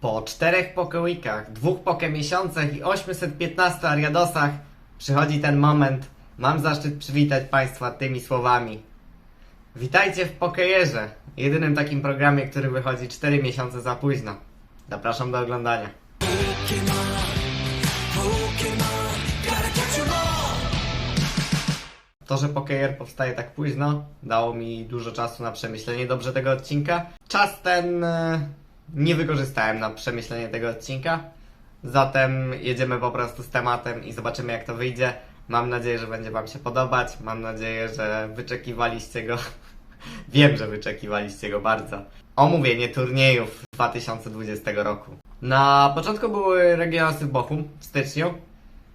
Po czterech pokeweekach, dwóch pokemiesiącach i 815 ariadosach przychodzi ten moment. Mam zaszczyt przywitać Państwa tymi słowami. Witajcie w Pokejerze, jedynym takim programie, który wychodzi 4 miesiące za późno. Zapraszam do oglądania. To, że Pokejer powstaje tak późno, dało mi dużo czasu na przemyślenie dobrze tego odcinka. Czas ten e, nie wykorzystałem na przemyślenie tego odcinka. Zatem jedziemy po prostu z tematem i zobaczymy jak to wyjdzie. Mam nadzieję, że będzie Wam się podobać. Mam nadzieję, że wyczekiwaliście go. Wiem, że wyczekiwaliście go bardzo. Omówienie turniejów 2020 roku. Na początku były regionalsy w Bochum w styczniu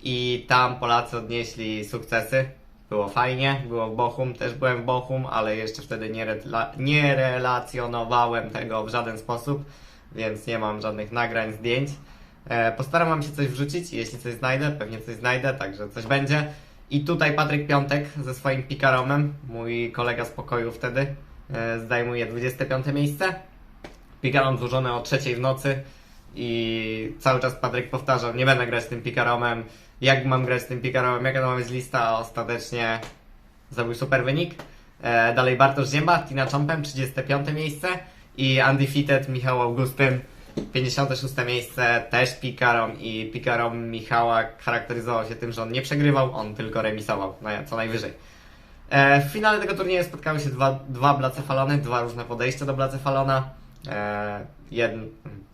i tam Polacy odnieśli sukcesy. Było fajnie, było w Bochum, też byłem w Bochum, ale jeszcze wtedy nie, retla- nie relacjonowałem tego w żaden sposób, więc nie mam żadnych nagrań, zdjęć. E, postaram wam się coś wrzucić, jeśli coś znajdę, pewnie coś znajdę, także coś będzie. I tutaj Patryk Piątek ze swoim pikaromem, mój kolega z pokoju wtedy, e, zdejmuje 25 miejsce. Pikarom złożony o trzeciej w nocy i cały czas Patryk powtarzał, nie będę grać z tym pikaromem, jak mam grać z tym pikaromem, jaka to ma być lista, a ostatecznie zrobił super wynik. E, dalej Bartosz Zięba, Tina Chompem, 35 miejsce i Undefeated Michał Augustyn, 56 miejsce, też pikarom i pikarom Michała charakteryzował się tym, że on nie przegrywał, on tylko remisował, na- co najwyżej. E, w finale tego turnieju spotkały się dwa, dwa blacefalony, dwa różne podejścia do blacefalona. E, jedno,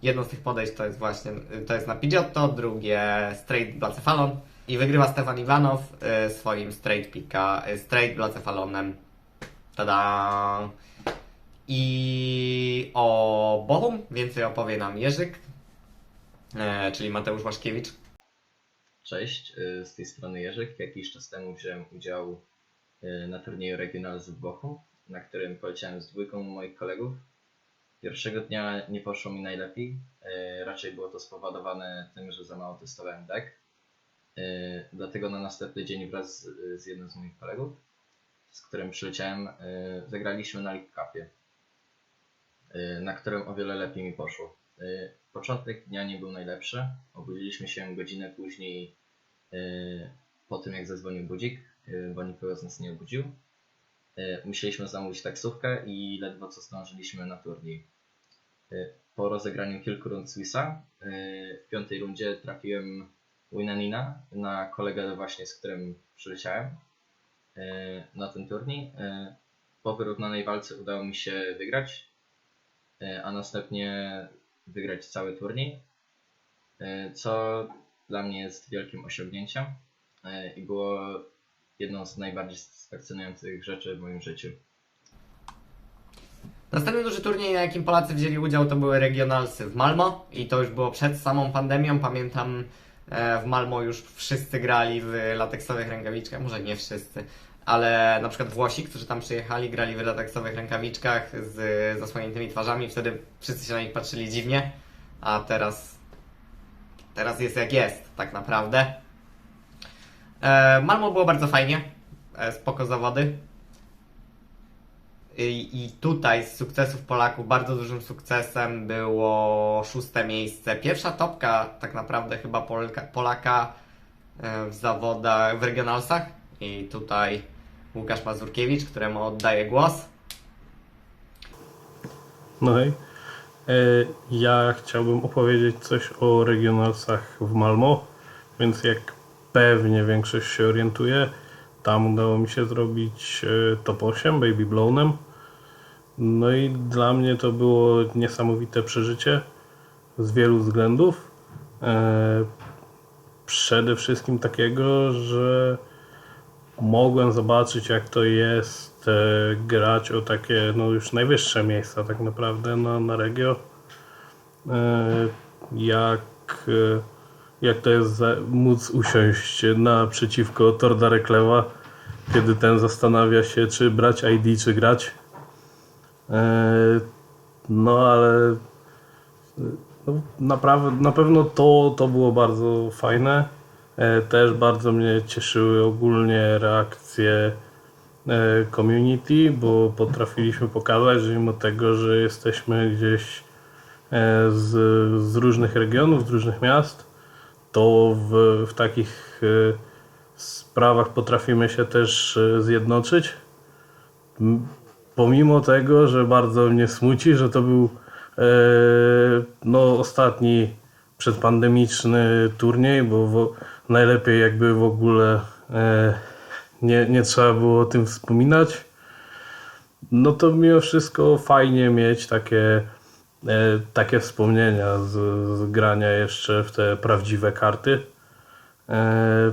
jedno z tych podejść to jest właśnie to jest na Pidgeotto, drugie straight blacefalon i wygrywa Stefan Iwanow e, swoim straight pika, straight blacefalonem. Tada! I o Bochum więcej opowie nam Jerzyk, e, czyli Mateusz Łaszkiewicz. Cześć, y, z tej strony Jerzyk. Jakiś czas temu wziąłem udział y, na turnieju Regional z Bochum, na którym poleciałem z dwójką moich kolegów. Pierwszego dnia nie poszło mi najlepiej. Raczej było to spowodowane tym, że za mało testowałem deck. Dlatego na następny dzień wraz z, jednym z moich kolegów, z którym przyleciałem, zagraliśmy na League Cupie, na którym o wiele lepiej mi poszło. Y, Początek dnia nie był najlepszy. Obudziliśmy się godzinę później y, po tym, jak zadzwonił budzik, y, bo nikogo z nas nie obudził. Y, Musieliśmy zamówić taksówkę i ledwo co zdążyliśmy na turniej. Y, Po rozegraniu kilku rund Swissa y, w piątej rundzie trafiłem Winanina na kolegę właśnie, z którym przyleciałem y, na ten turniej. Y, Po wyrównanej walce udało mi się wygrać, y, a następnie wygrać cały turniej, y, co dla mnie jest wielkim osiągnięciem y, i było jedną z najbardziej satysfakcjonujących rzeczy w moim życiu. Następny duży turniej, na jakim Polacy wzięli udział, to były regionalsy w Malmo i to już było przed samą pandemią. Pamiętam, e, w Malmo już wszyscy grali w lateksowych rękawiczkach, może nie wszyscy, ale na przykład Włosi, którzy tam przyjechali, grali w lateksowych rękawiczkach z zasłoniętymi twarzami. Wtedy wszyscy się na nich patrzyli dziwnie, a teraz, teraz jest jak jest, tak naprawdę. E, Malmo było bardzo fajnie, e, spoko zawody. I, I tutaj z sukcesów Polaków bardzo dużym sukcesem było szóste miejsce. Pierwsza topka tak naprawdę chyba Polka, Polaka e, w zawodach, w regionalsach. I tutaj Łukasz Mazurkiewicz, któremu oddaję głos. No hej. E, Ja chciałbym opowiedzieć coś o regionalsach w Malmo, więc jak pewnie większość się orientuje, tam udało mi się zrobić e, top 8 Baby Blownem. No i dla mnie to było niesamowite przeżycie z wielu względów. E, Przede wszystkim takiego, że mogłem zobaczyć jak to jest e, grać o takie no już najwyższe miejsca tak naprawdę na, na regio. E, jak, e, jak to jest za, móc usiąść naprzeciwko Torda Reklewa, kiedy ten zastanawia się czy brać ID czy grać. No ale no, naprawdę, na pewno to, to było bardzo fajne. E, Też bardzo mnie cieszyły ogólnie reakcje e, community, bo potrafiliśmy pokazać, że mimo tego, że jesteśmy gdzieś e, z, z różnych regionów, z różnych miast, to w, w takich sprawach potrafimy się też zjednoczyć. Pomimo tego, że bardzo mnie smuci, że to był no, ostatni przedpandemiczny turniej, bo najlepiej jakby w ogóle e, nie, nie trzeba było o tym wspominać. No to mimo wszystko fajnie mieć takie, e, takie wspomnienia z, z grania jeszcze w te prawdziwe karty. E,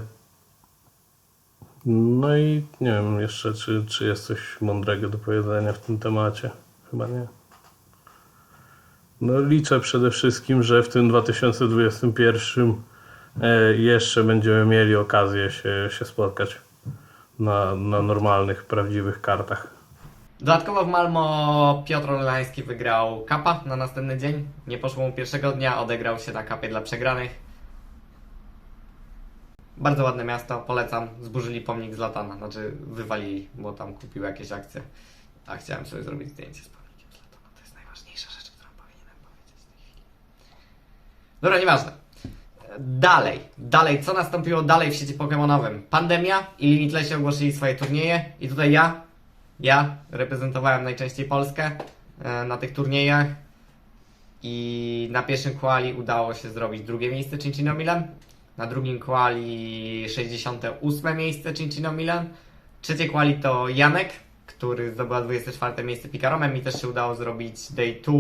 no i nie wiem jeszcze, czy, czy jest coś mądrego do powiedzenia w tym temacie. Chyba nie. No liczę przede wszystkim, że w tym 2021 e, jeszcze będziemy mieli okazję się, się spotkać na, na normalnych, prawdziwych kartach. Dodatkowo w Malmo Piotr Orlański wygrał kapa na następny dzień. Nie poszło mu pierwszego dnia, odegrał się na kapie dla przegranych. Bardzo ładne miasto, polecam. Zburzyli pomnik z Latana, znaczy wywalili, bo tam kupił jakieś akcje. A chciałem sobie zrobić zdjęcie z pomnikiem z Latana. To jest najważniejsza rzecz, którą powinienem powiedzieć w tej chwili. Dobra, nieważne. Dalej, dalej, co nastąpiło dalej w sieci Pokémonowym? Pandemia i Limitlessi ogłosili swoje turnieje i tutaj ja, ja reprezentowałem najczęściej Polskę e, na tych turniejach i na pierwszym quali udało się zrobić drugie miejsce Cinchino Milan, na drugim quali 68 miejsce Cinchino Milan, trzecie quali to Janek, który zdobyła 24 miejsce Picaromem i też się udało zrobić Day 2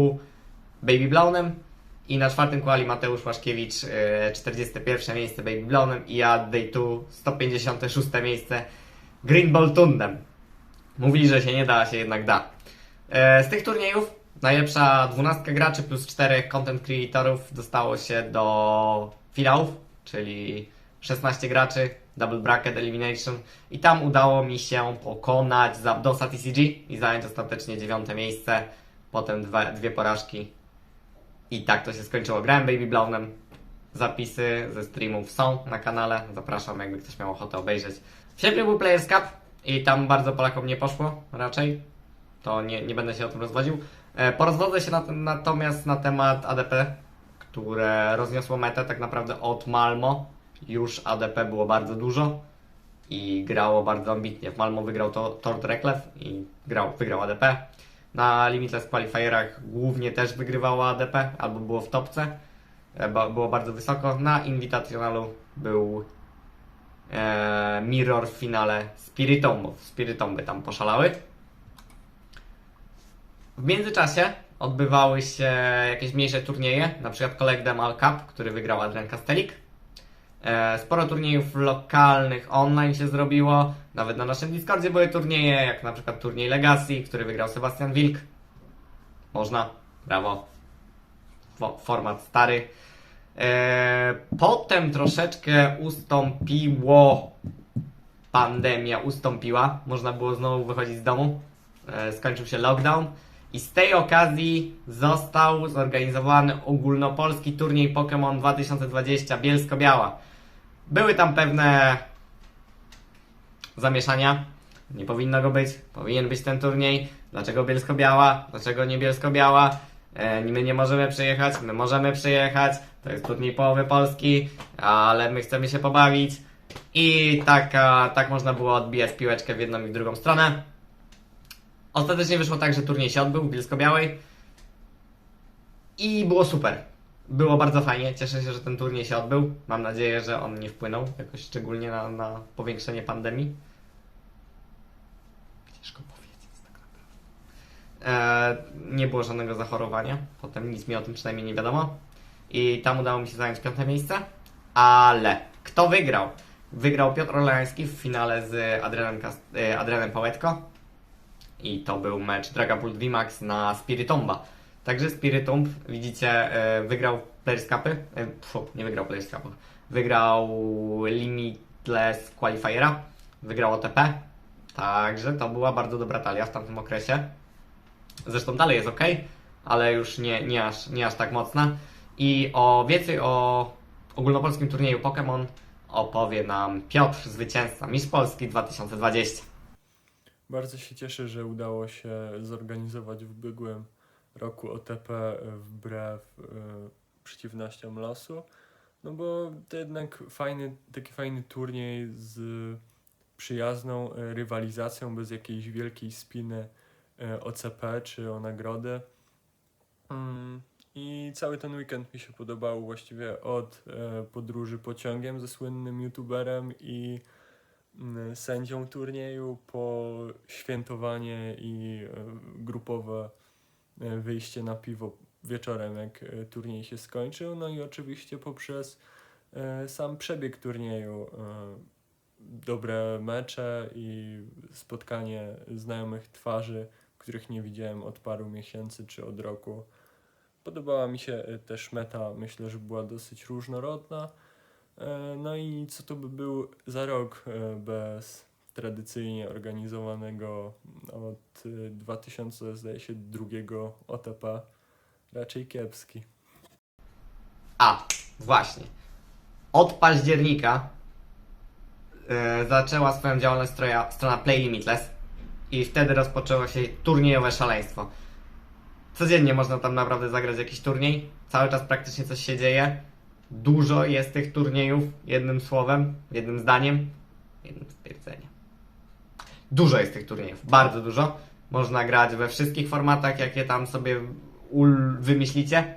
Baby Blownem i na czwartym quali Mateusz Łaszkiewicz e, 41 miejsce Baby Blownem i ja Day 2 156 miejsce Green Ball Tundem. Mówili, że się nie da, a się jednak da. E, Z tych turniejów najlepsza 12 graczy plus 4 content creatorów dostało się do finałów, czyli 16 graczy, double bracket elimination i tam udało mi się pokonać Zapdosa TCG i zająć ostatecznie dziewiąte miejsce, potem dwie porażki i tak to się skończyło. Grałem Baby Blownem. Zapisy ze streamów są na kanale. Zapraszam, jakby ktoś miał ochotę obejrzeć. W sierpniu był Players Cup i tam bardzo Polakom nie poszło raczej. To nie, nie będę się o tym rozwodził. E, Porozwodzę się na, natomiast na temat ADP, które rozniosło metę tak naprawdę od Malmo. Już ADP było bardzo dużo i grało bardzo ambitnie. W Malmo wygrał to Tord Reklev i grał, wygrał ADP. Na Limitless Qualifierach głównie też wygrywało ADP, albo było w topce, e, bo było bardzo wysoko. Na Invitationalu był e, Mirror w finale Spiritombo. Spiritomby tam poszalały. W międzyczasie odbywały się jakieś mniejsze turnieje, na przykład Collect Them All Cup, który wygrał Adrian Kastelik. E, Sporo turniejów lokalnych online się zrobiło. Nawet na naszym Discordzie były turnieje, jak na przykład turniej Legacy, który wygrał Sebastian Wilk. Można, brawo. Fo- Format stary. E, Potem troszeczkę ustąpiło. Pandemia ustąpiła. Można było znowu wychodzić z domu. E, Skończył się lockdown. I z tej okazji został zorganizowany ogólnopolski turniej Pokémon 2020 Bielsko-Biała. Były tam pewne zamieszania. Nie powinno go być. Powinien być ten turniej. Dlaczego Bielsko-Biała? Dlaczego nie Bielsko-Biała? E, my nie możemy przyjechać, my możemy przyjechać. To jest turniej połowy Polski, ale my chcemy się pobawić. I tak, a, tak można było odbijać piłeczkę w jedną i w drugą stronę. Ostatecznie wyszło tak, że turniej się odbył w Bielsko-Białej. I było super. Było bardzo fajnie. Cieszę się, że ten turniej się odbył. Mam nadzieję, że on nie wpłynął jakoś szczególnie na, na powiększenie pandemii. Ciężko powiedzieć tak naprawdę. E, nie było żadnego zachorowania. Potem nic mi o tym przynajmniej nie wiadomo. I tam udało mi się zająć piąte miejsce. Ale kto wygrał? Wygrał Piotr Orleański w finale z Adrianem, Kas- e, Adrianem Pałetko. I to był mecz Dragapult VMAX na Spiritomba. Także Spiritomb, widzicie, e, wygrał Players Cupy. e, nie wygrał Players Cupów. Wygrał Limitless Qualifiera. Wygrał OTP. Także to była bardzo dobra talia w tamtym okresie. Zresztą dalej jest ok, ale już nie, nie, aż, nie aż tak mocna. I o więcej o ogólnopolskim turnieju Pokémon opowie nam Piotr, zwycięzca Mistrz Polski 2020. Bardzo się cieszę, że udało się zorganizować w Bygłem roku OTP wbrew e, przeciwnościom losu. No bo to jednak fajny, taki fajny turniej z przyjazną e, rywalizacją, bez jakiejś wielkiej spiny e, o CP czy o nagrody. Mm, I cały ten weekend mi się podobał właściwie od e, podróży pociągiem ze słynnym youtuberem i sędzią turnieju po świętowanie i e, grupowe e, wyjście na piwo wieczorem, jak e, turniej się skończył. No i oczywiście poprzez sam przebieg turnieju. Dobre mecze i spotkanie znajomych twarzy, których nie widziałem od paru miesięcy czy od roku. Podobała mi się też meta, myślę, że była dosyć różnorodna. E, No i co to by był za rok e, bez tradycyjnie organizowanego od e, 2000, zdaje się, drugiego OTP? Raczej kiepski. A, właśnie. Od października e, zaczęła swoją działalność stroja, strona Play Limitless i wtedy rozpoczęło się turniejowe szaleństwo. Codziennie można tam naprawdę zagrać jakiś turniej, cały czas praktycznie coś się dzieje. Dużo jest tych turniejów, jednym słowem, jednym zdaniem, jednym stwierdzeniem. Dużo jest tych turniejów, bardzo dużo. Można grać we wszystkich formatach, jakie tam sobie wymyślicie.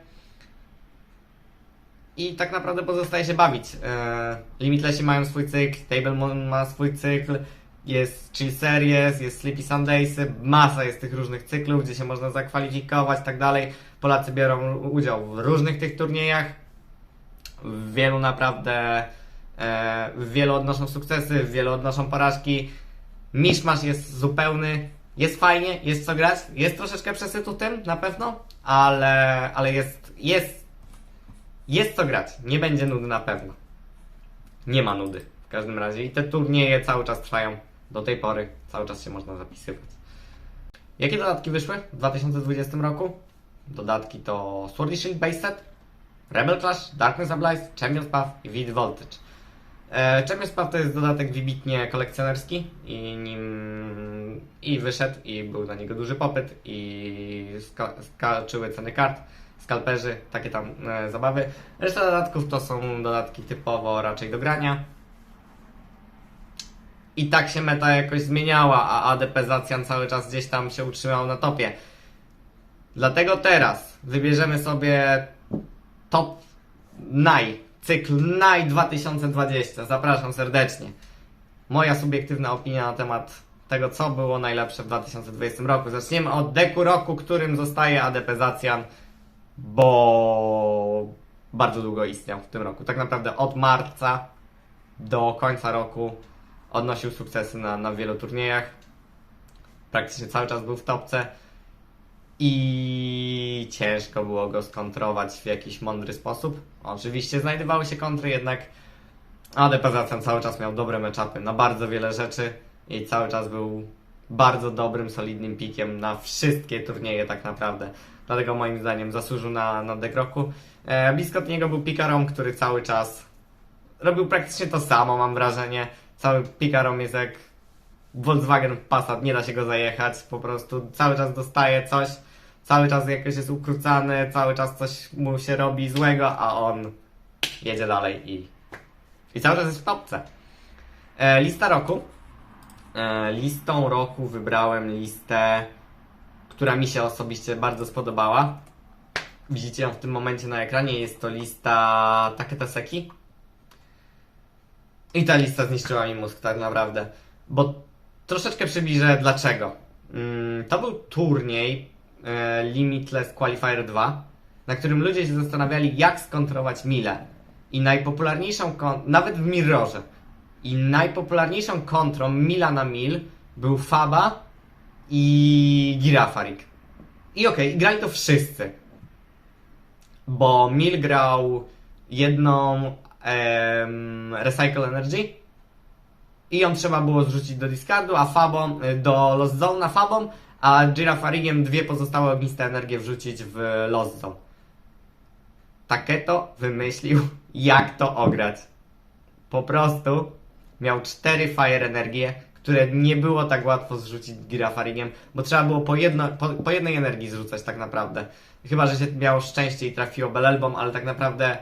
I tak naprawdę pozostaje się bawić. E, Limitlessi mają swój cykl, Table Moon ma swój cykl, jest Chill Series, jest Sleepy Sundaysy, masa jest tych różnych cyklów, gdzie się można zakwalifikować tak dalej. Polacy biorą udział w różnych tych turniejach. Wielu naprawdę, e, wielu odnoszą sukcesy, wielu odnoszą porażki. Miszmasz jest zupełny, jest fajnie, jest co grać, jest troszeczkę przesytu tym, na pewno, ale, ale jest, jest jest co grać, nie będzie nudy na pewno. Nie ma nudy w każdym razie i te turnieje cały czas trwają do tej pory, cały czas się można zapisywać. Jakie dodatki wyszły w 2020 roku? Dodatki to Sword Base Set, Rebel Clash, Darkness Ablaze, Champions Path i Vid Voltage. E, Champions Path to jest dodatek wybitnie kolekcjonerski i nim i wyszedł i był na niego duży popyt i ska- skaczyły ceny kart skalperzy, takie tam e, zabawy. Reszta dodatków to są dodatki typowo raczej do grania. I tak się meta jakoś zmieniała, a ADP Zacjan cały czas gdzieś tam się utrzymał na topie. Dlatego teraz wybierzemy sobie top NAI, cykl NAI 2020. Zapraszam serdecznie. Moja subiektywna opinia na temat tego, co było najlepsze w 2020 roku. Zaczniemy od deku roku, którym zostaje ADP Zacjan bo bardzo długo istniał w tym roku. Tak naprawdę od marca do końca roku odnosił sukcesy na, na wielu turniejach. Praktycznie cały czas był w topce i ciężko było go skontrować w jakiś mądry sposób. Oczywiście znajdowały się kontry, jednak ADP Zacjan cały czas miał dobre matchupy na bardzo wiele rzeczy i cały czas był bardzo dobrym, solidnym pikiem na wszystkie turnieje tak naprawdę. Dlatego moim zdaniem zasłużył na, na deck roku. E, blisko niego był Pikarom, który cały czas robił praktycznie to samo, mam wrażenie. Cały Pikarom jest jak Volkswagen Passat, nie da się go zajechać, po prostu cały czas dostaje coś, cały czas jakoś jest ukrócany, cały czas coś mu się robi złego, a on jedzie dalej i, i cały czas jest w topce. E, lista roku. E, listą roku wybrałem listę, która mi się osobiście bardzo spodobała. Widzicie ją w tym momencie na ekranie. Jest to lista Taketa Seki. I ta lista zniszczyła mi mózg tak naprawdę. Bo troszeczkę przybliżę dlaczego. Mm, to był turniej Limitless Qualifier 2, na którym ludzie się zastanawiali, jak skontrować Milę. I najpopularniejszą, nawet w Mirrorze, i najpopularniejszą kontrą Mila na Mil był Faba i Girafarik. I okej, grali to wszyscy. Bo Mil grał jedną em, Recycle Energy i ją trzeba było zrzucić do discardu, a Fabą, y, do Lost Zone Fabą, a Girafarigiem dwie pozostałe ogniste energie wrzucić w Lost Zone. Taketo wymyślił, jak to ograć. Po prostu miał cztery Fire Energie, które nie było tak łatwo zrzucić Girafaringiem, bo trzeba było po, jedno, po, po jednej energii zrzucać tak naprawdę. Chyba, że się miało szczęście i trafiło Belelbą, ale tak naprawdę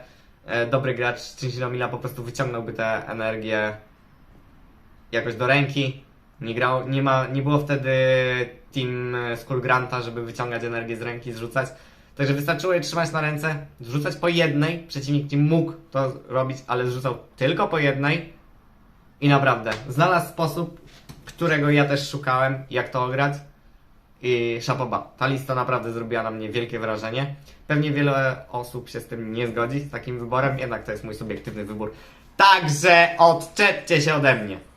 e, dobry gracz Cinsinomila po prostu wyciągnąłby tę energię jakoś do ręki. Nie, grał, nie, ma, nie było wtedy Team Skull Granta, żeby wyciągać energię z ręki, zrzucać. Także wystarczyło je trzymać na ręce, zrzucać po jednej. Przeciwnik nie mógł to robić, ale zrzucał tylko po jednej. I naprawdę, znalazł sposób, którego ja też szukałem, jak to ograć. I szapoba. Ta lista naprawdę zrobiła na mnie wielkie wrażenie. Pewnie wiele osób się z tym nie zgodzi, z takim wyborem, jednak to jest mój subiektywny wybór. Także odczepcie się ode mnie.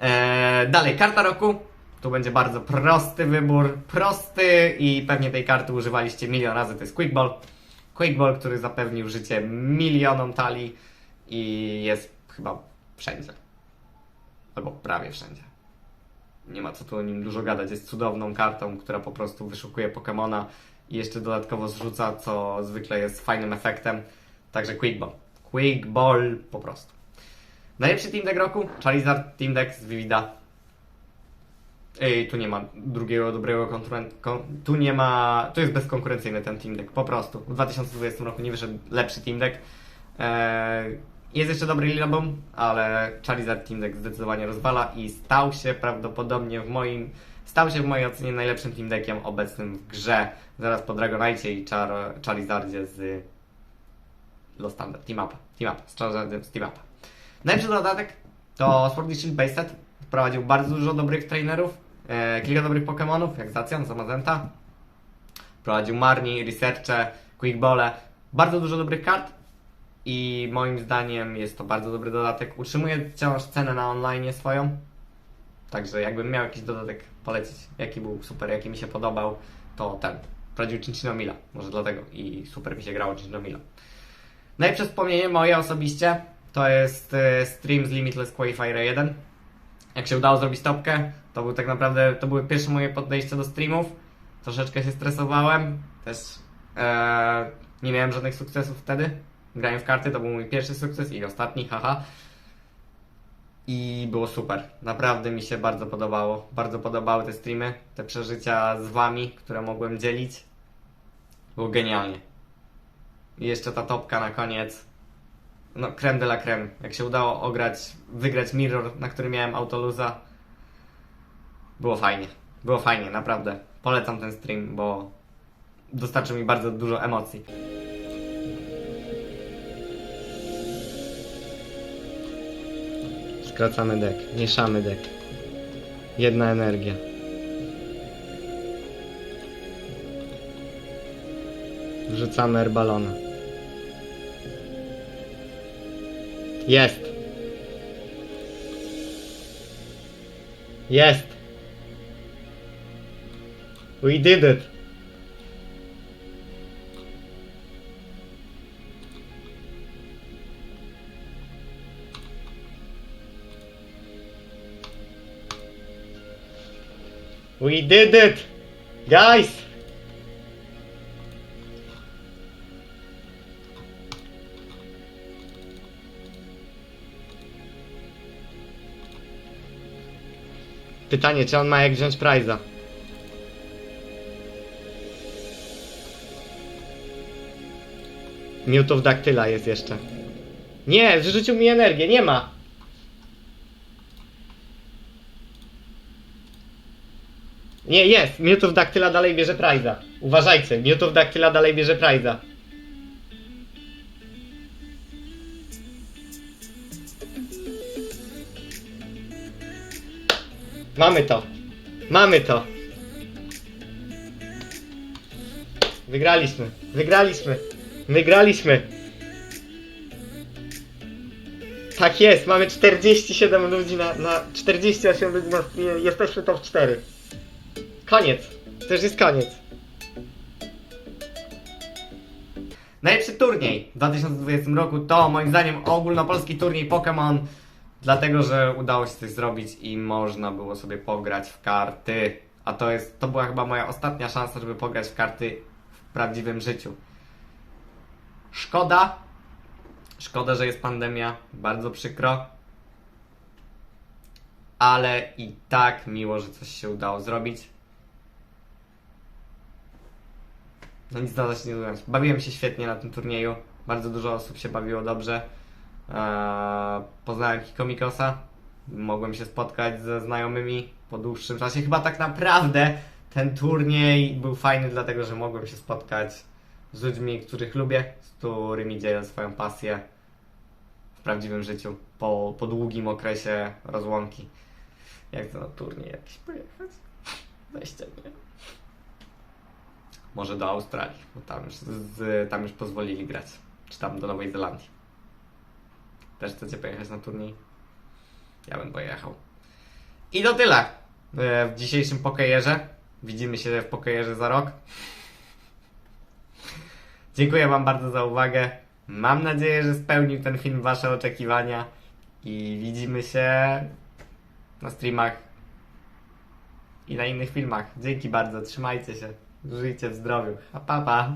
Eee, dalej, karta roku. Tu będzie bardzo prosty wybór. Prosty i pewnie tej karty używaliście milion razy. To jest Quick Ball. Quick Ball, który zapewnił życie milionom talii i jest chyba wszędzie. Albo prawie wszędzie. Nie ma co tu o nim dużo gadać. Jest cudowną kartą, która po prostu wyszukuje Pokemona i jeszcze dodatkowo zrzuca, co zwykle jest fajnym efektem. Także Quick Ball. Quick Ball po prostu. Najlepszy team deck roku? Charizard Team Deck z Vivida. Ej, tu nie ma drugiego dobrego konkurenta. Kon, tu nie ma. Tu jest bezkonkurencyjny ten Team Deck. Po prostu. W 2020 roku nie wyszedł lepszy Team Deck. Eee, jest jeszcze dobry Lilabom, ale Charizard Team Deck zdecydowanie rozwala i stał się prawdopodobnie w moim. Stał się w mojej ocenie najlepszym Team Deckiem obecnym w grze. Zaraz po Dragonite i Char, Charizardzie z Lost Thunder. Team Up. Team Up. Z Charizardem z Team Up. Najlepszy dodatek to Sword Shield Base Set. Wprowadził bardzo dużo dobrych trainerów, e, kilka dobrych Pokémonów, jak Zacian, Zamazenta. Wprowadził Marni, Researche, Quickbole. Bardzo dużo dobrych kart i moim zdaniem jest to bardzo dobry dodatek. Utrzymuje wciąż cenę na online swoją. Także jakbym miał jakiś dodatek polecić, jaki był super, jaki mi się podobał, to ten. Wprowadził Cinchino Mila. Może dlatego i super mi się grało Cinchino Mila. Najlepsze wspomnienie moje osobiście to jest e, stream z Limitless Qualifier 1. Jak się udało zrobić topkę, to był tak naprawdę, to były pierwsze moje podejście do streamów. Troszeczkę się stresowałem, też e, nie miałem żadnych sukcesów wtedy. Grałem w karty, to był mój pierwszy sukces i ostatni, haha. I było super. Naprawdę mi się bardzo podobało. Bardzo podobały te streamy, te przeżycia z wami, które mogłem dzielić. Było genialnie. I jeszcze ta topka na koniec. No, creme de la creme. Jak się udało ograć, wygrać mirror, na którym miałem autoluza. Było fajnie. Było fajnie, naprawdę. Polecam ten stream, bo dostarczył mi bardzo dużo emocji. Skracamy dek, mieszamy dek. Jedna energia. Wrzucamy herbalona. Jest. Jest. We did it. We did it. Guys. Pytanie, czy on ma jak wziąć priza? Mute of Dactyla jest jeszcze. Nie, zrzucił mi energię, nie ma. Nie, jest. Mute of Dactyla dalej bierze priza. Uważajcie, Mute of Dactyla dalej bierze priza. Mamy to. Mamy to. Wygraliśmy. Wygraliśmy. Wygraliśmy. Tak jest, mamy 47 ludzi na, na 48 ludzi na. Jesteśmy top 4. Koniec. To już jest koniec. Najlepszy turniej w 2020 roku to moim zdaniem ogólnopolski turniej Pokémon. Dlatego, że udało się coś zrobić i można było sobie pograć w karty. A to jest, to była chyba moja ostatnia szansa, żeby pograć w karty w prawdziwym życiu. Szkoda. Szkoda, że jest pandemia. Bardzo przykro. ale i tak miło, że coś się udało zrobić. No nic na to się nie dodać. Bawiłem się świetnie na tym turnieju. Bardzo dużo osób się bawiło dobrze. Eee, poznałem Kiko Mikosa. Mogłem się spotkać ze znajomymi po dłuższym czasie. Chyba tak naprawdę ten turniej był fajny, dlatego że mogłem się spotkać z ludźmi, których lubię, z którymi dzielę swoją pasję w prawdziwym życiu po, po długim okresie rozłąki. Jak to na turniej jakiś pojechać? Weźcie mnie. Może do Australii, bo tam już, z, tam już pozwolili grać. Czy tam do Nowej Zelandii. Też chcecie pojechać na turniej? Ja bym pojechał. I to tyle e, w dzisiejszym pokejerze. Widzimy się w pokejerze za rok. Dziękuję Wam bardzo za uwagę. Mam nadzieję, że spełnił ten film Wasze oczekiwania. I widzimy się na streamach i na innych filmach. Dzięki bardzo, trzymajcie się. Żyjcie w zdrowiu. A pa, pa.